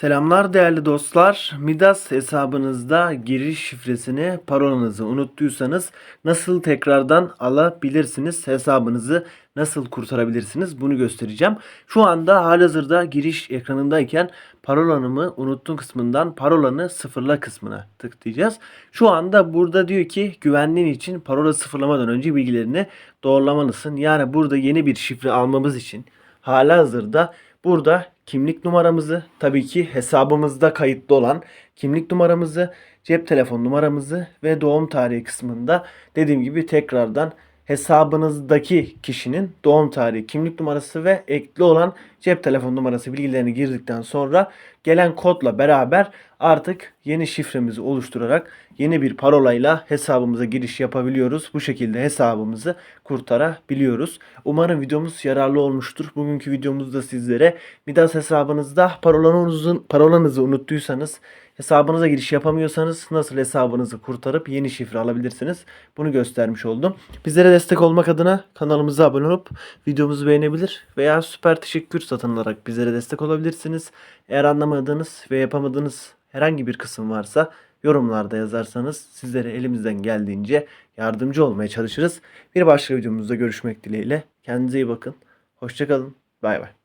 Selamlar değerli dostlar. Midas hesabınızda giriş şifresini, parolanızı unuttuysanız nasıl tekrardan alabilirsiniz? Hesabınızı nasıl kurtarabilirsiniz? Bunu göstereceğim. Şu anda halihazırda giriş ekranındayken parolanımı unuttun kısmından parolanı sıfırla kısmına tıklayacağız. Şu anda burada diyor ki güvenliğin için parola sıfırlamadan önce bilgilerini doğrulamalısın. Yani burada yeni bir şifre almamız için halihazırda burada kimlik numaramızı tabii ki hesabımızda kayıtlı olan kimlik numaramızı, cep telefon numaramızı ve doğum tarihi kısmında dediğim gibi tekrardan hesabınızdaki kişinin doğum tarihi, kimlik numarası ve ekli olan cep telefon numarası bilgilerini girdikten sonra gelen kodla beraber artık yeni şifremizi oluşturarak yeni bir parolayla hesabımıza giriş yapabiliyoruz. Bu şekilde hesabımızı kurtarabiliyoruz. Umarım videomuz yararlı olmuştur. Bugünkü videomuzda sizlere Midas hesabınızda parolanızı, parolanızı unuttuysanız hesabınıza giriş yapamıyorsanız nasıl hesabınızı kurtarıp yeni şifre alabilirsiniz? Bunu göstermiş oldum. Bizlere destek olmak adına kanalımıza abone olup videomuzu beğenebilir veya süper teşekkür satın alarak bizlere destek olabilirsiniz. Eğer anlamadığınız ve yapamadığınız herhangi bir kısım varsa yorumlarda yazarsanız sizlere elimizden geldiğince yardımcı olmaya çalışırız. Bir başka videomuzda görüşmek dileğiyle. Kendinize iyi bakın. Hoşçakalın. Bay bay.